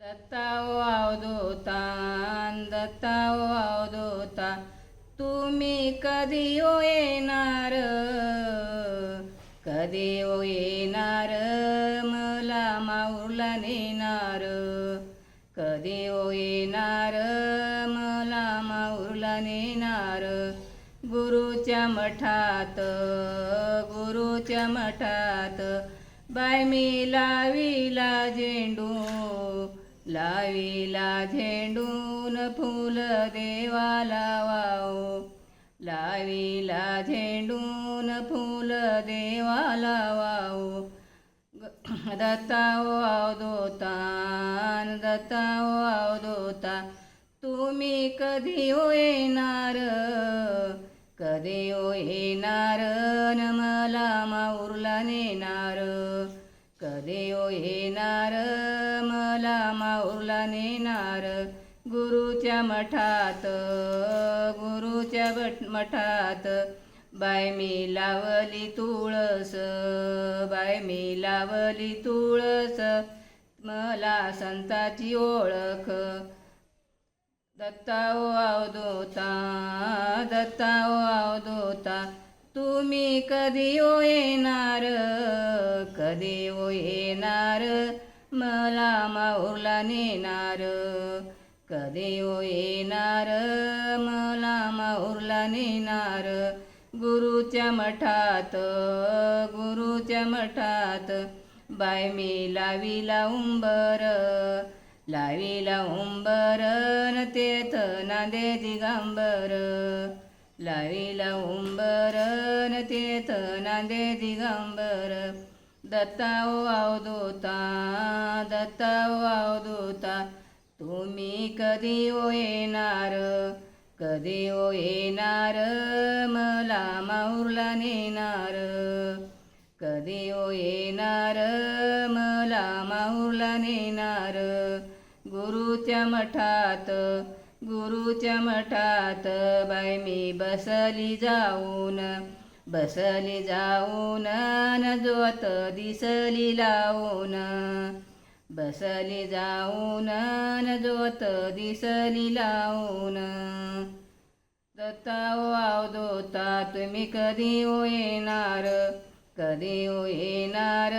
दत्ता ओ अवधूता दत्ता अवधूता तुम्ही कधी ओ येणार कधी ओ येणार मला माऊला नेणार कधी ओ येणार मला माऊला नेणार गुरुच्या मठात गुरुच्या मठात बाय मी लावीला झेंडू लावीला झेंडून फुल देवाला वाऊ लावीला झेंडून फुल देवाला वाऊ दत्ता ओ अवधूता दत्ता ओ अवधूता तुम्ही कधी ओ येणार? कधी ओ येणार? न मला माऊरला नेणार. देव येणार मला माऊरला नेणार. गुरुच्या मठात गुरुच्या बट मठात. बाय मी लावली तुळस बाय मी लावली तुळस. मला संताची ओळख. दत्ता ओ आवदोता दत्ता ओ आवदोता तुम्ही कधी ओ येणार? कधी ओ येणार? मला माऊला नेणार. कधी ओ येणार? मला माऊला नेणार. गुरुच्या मठात गुरुच्या मठात बाय मी लावीला उंबर. लावीला उंबर न तेथ नांदे दिगांबर लावीला उंबर न तेथ नांदे दिगंबर दत्ता ओ अवधूता दत्ता ओ अवधूता तुम्ही कधी ओ येणार कधी ओ येणार मला माऊरला नेणार कधी ओ येणार मला माऊरला नेणार गुरुच्या मठात गुरुच्या मठात बाय मी बसली जाऊन बसली जाऊन न जोत दिसली लावून बसली जाऊन न जोत दिसली लावून. दत्ता ओ दोता तुम्ही कधी ओ येणार? कधी ओ येणार?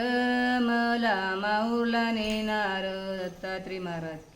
मला माऊला नेणार. दत्तात्री महाराज.